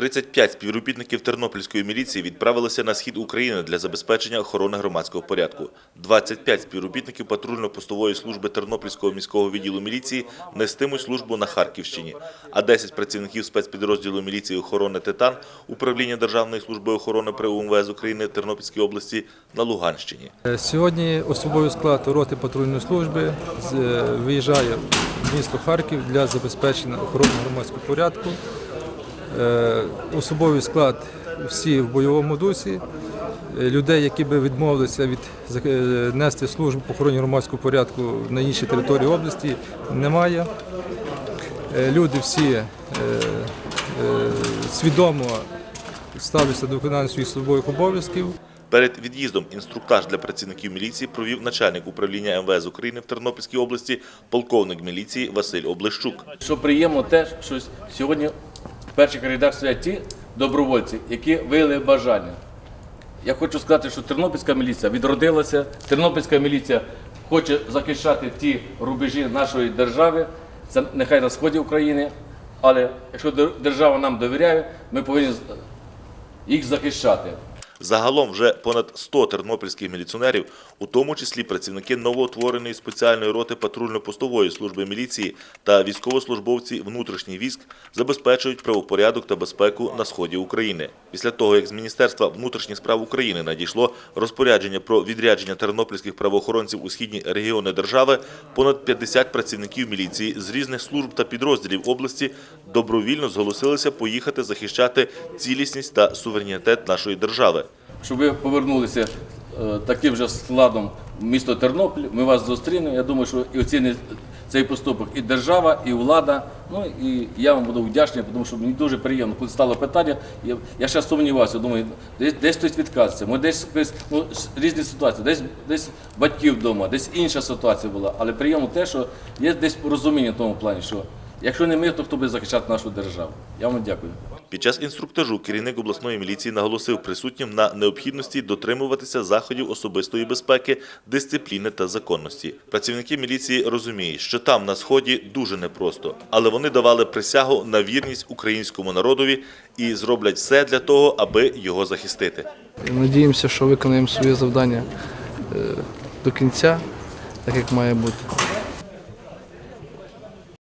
35 співробітників Тернопільської міліції відправилися на схід України для забезпечення охорони громадського порядку. 25 співробітників патрульно-постової служби Тернопільського міського відділу міліції нестимуть службу на Харківщині, а 10 працівників спецпідрозділу міліції охорони «Титан» управління Державної служби охорони при УМВС України Тернопільській області на Луганщині. Е, Сьогодні особовий склад роти патрульної служби е, виїжджає в місто Харків для забезпечення охорони громадського порядку. Е, Особовий склад всі в бойовому дусі. Е, Людей, які би відмовилися від е, нести службу по охороні громадського порядку на іншій території області, немає. Люди всі свідомо ставляться до виконання своїх службових обов'язків. Перед від'їздом інструктаж для працівників міліції провів начальник управління МВС України в Тернопільській області, полковник міліції Василь Облещук. Що приємно те, що сьогодні перших рядах стоять ті добровольці, які виявили бажання. Я хочу сказати, що Тернопільська міліція відродилася, Тернопільська міліція хоче захищати ті рубежі нашої держави, це нехай на сході України, але якщо держава нам довіряє, ми повинні їх захищати. Загалом вже понад 100 тернопільських міліціонерів, у тому числі працівники новоутвореної спеціальної роти патрульно-постової служби міліції та військовослужбовці внутрішніх військ забезпечують правопорядок та безпеку на сході України. Після того, як з Міністерства внутрішніх справ України надійшло розпорядження про відрядження тернопільських правоохоронців у східні регіони держави, понад 50 працівників міліції з різних служб та підрозділів області добровільно зголосилися поїхати захищати цілісність та суверенітет нашої держави. щоб ви повернулися е, таким же складом в місто Тернопіль. Ми вас зустрінемо. Я думаю, що і оцінить цей поступок і держава, і влада. Ну і я вам буду вдячний, тому що мені дуже приємно, коли стало питання. Я, я ще сумнівався, думаю, десь, десь хтось відказується. Ми десь ну, різні ситуації, десь десь батьків вдома, десь інша ситуація була. Але приємно те, що є десь розуміння в тому плані, що якщо не ми, то хто буде захищати нашу державу. Я вам дякую. Під час інструктажу керівник обласної міліції наголосив присутнім на необхідності дотримуватися заходів особистої безпеки, дисципліни та законності. Працівники міліції розуміють, що там на сході дуже непросто, але вони давали присягу на вірність українському народові і зроблять все для того, аби його захистити. Надіємося, що виконаємо своє завдання е, до кінця, так як має бути.